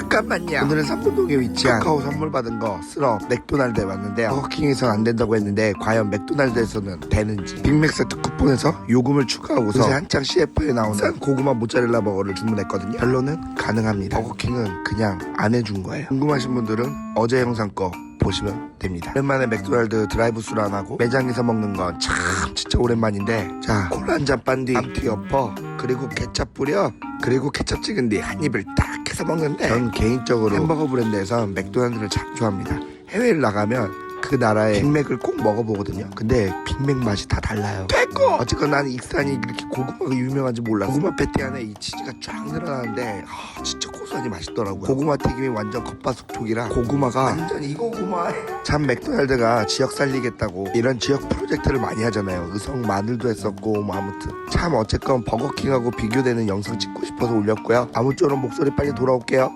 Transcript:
잠깐만요. 오늘은 삼분동에 위치한 카카오 선물 받은 거 쓰러 맥도날드에 왔는데요. 버거킹에서는 안 된다고 했는데 과연 맥도날드에서는 되는지. 빅맥 세트 쿠폰에서 요금을 추가하고서 요새 한창 CF에 나오는 싼 고구마 모짜렐라 버거를 주문했거든요. 결론은 가능합니다. 버거킹은 그냥 안 해준 거예요. 궁금하신 분들은 어제 영상 거 보시면 됩니다. 오랜만에 맥도날드 드라이브 스루 안 하고 매장에서 먹는 건 참 진짜 오랜만인데 자 콜라 한 잔 빤뒤 앞뒤 엎어 그리고 케찹 뿌려 그리고 케찹 찍은 뒤 한 입을 딱 해서 먹는데 전 개인적으로 햄버거 브랜드에서 맥도날드를 참 좋아합니다. 해외를 나가면 그 나라의 빅맥을 꼭 먹어보거든요. 근데 빅맥 맛이 다 달라요. 됐고! 어쨌건 나는 익산이 이렇게 고구마가 유명한지 몰랐어. 고구마 패티 안에 이 치즈가 쫙 늘어나는데 아, 진짜 고소하니 맛있더라고요. 고구마 튀김이 완전 겉바속촉이라 고구마가 완전 이 고구마. 참 맥도날드가 지역 살리겠다고 이런 지역 프로젝트를 많이 하잖아요. 의성 마늘도 했었고 뭐 아무튼 참 어쨌건 버거킹하고 비교되는 영상 찍고 싶어서 올렸고요. 아무쪼록 목소리 빨리 돌아올게요.